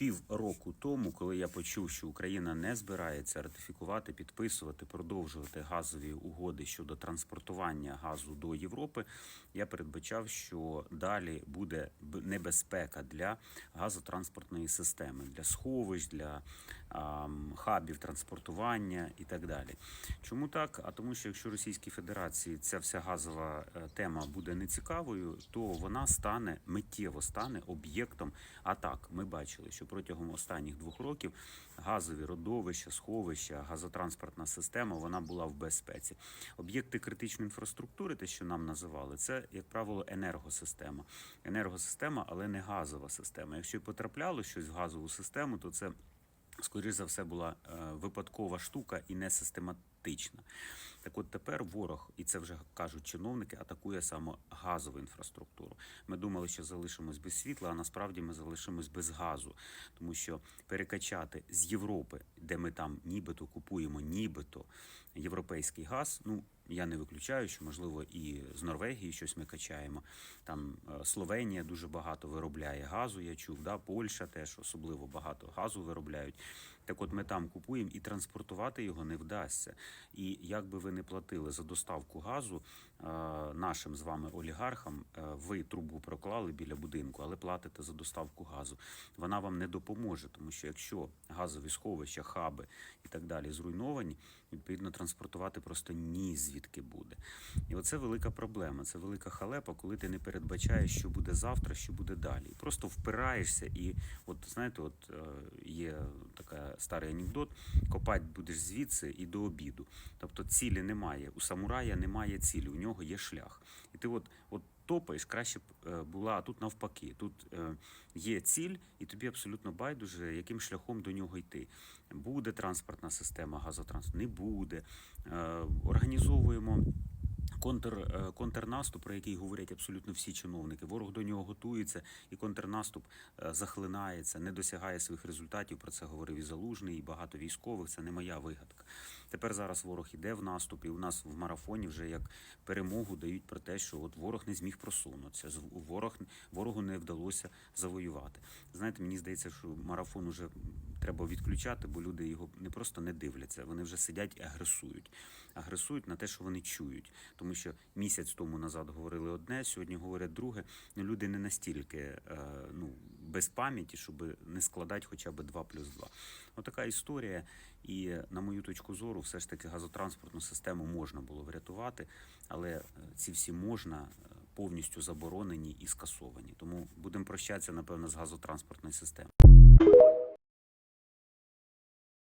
півроку тому, коли я почув, що Україна не збирається ратифікувати, підписувати, продовжувати газові угоди щодо транспортування газу до Європи, я передбачав, що далі буде небезпека для газотранспортної системи, для сховищ, для ам, хабів транспортування і так далі. Чому так? А тому, що якщо Російській Федерації ця вся газова е, тема буде нецікавою, то вона стане миттєво стане об'єктом атак. Ми бачили, що протягом останніх двох років газові родовища, сховища, газотранспортна система вона була в безпеці. Об'єкти критичної інфраструктури, те, що нам називали, це як правило енергосистема. Енергосистема, але не газова система. Якщо потрапляло щось в газову систему, то це скоріш за все була е, випадкова штука і не систематична. Так от тепер ворог, і це вже кажуть чиновники, атакує саме газову інфраструктуру. Ми думали, що залишимось без світла, а насправді ми залишимось без газу, тому що перекачати з Європи, де ми там нібито купуємо, нібито європейський газ. Ну я не виключаю, що можливо і з Норвегії щось ми качаємо. Там е, Словенія дуже багато виробляє газу. Я чув, да, Польща теж особливо багато газу виробляють. Так от ми там купуємо і транспортувати його не вдасться. І як би ви не платили за доставку газу е, нашим з вами олігархам, е, ви трубу проклали біля будинку, але платите за доставку газу. Вона вам не допоможе, тому що якщо газові сховища, хаби і так далі зруйновані, відповідно транспортувати просто ні звідки буде. І оце велика проблема. Це велика халепа, коли ти не передбачаєш, що буде завтра, що буде далі. І Просто впираєшся, і от знаєте, от е, є така старий анекдот: копати будеш звідси і до обіду. Тобто цілі немає. У самурая немає цілі, у нього є шлях. І ти от, от топаєш, краще б е, була, а тут навпаки. Тут е, є ціль, і тобі абсолютно байдуже, яким шляхом до нього йти. Буде транспортна система, газотранспорт, не буде. Е, Організовуємо. Контр, е, контрнаступ, про який говорять абсолютно всі чиновники, ворог до нього готується, і контрнаступ е, захлинається, не досягає своїх результатів. Про це говорив і Залужний, і багато військових. Це не моя вигадка. Тепер зараз ворог іде в наступ, і у нас в марафоні вже як перемогу дають про те, що от ворог не зміг просунутися. Ворог ворогу не вдалося завоювати. Знаєте, мені здається, що марафон уже треба відключати, бо люди його не просто не дивляться, вони вже сидять і агресують. Агресують на те, що вони чують. Тому що місяць тому назад говорили одне, сьогодні говорять друге. Люди не настільки е, ну, без пам'яті, щоб не складати хоча б 2 плюс 2. Отака історія. І на мою точку зору, все ж таки газотранспортну систему можна було врятувати, але е, ці всі можна е, повністю заборонені і скасовані. Тому будемо прощатися, напевно, з газотранспортною системою.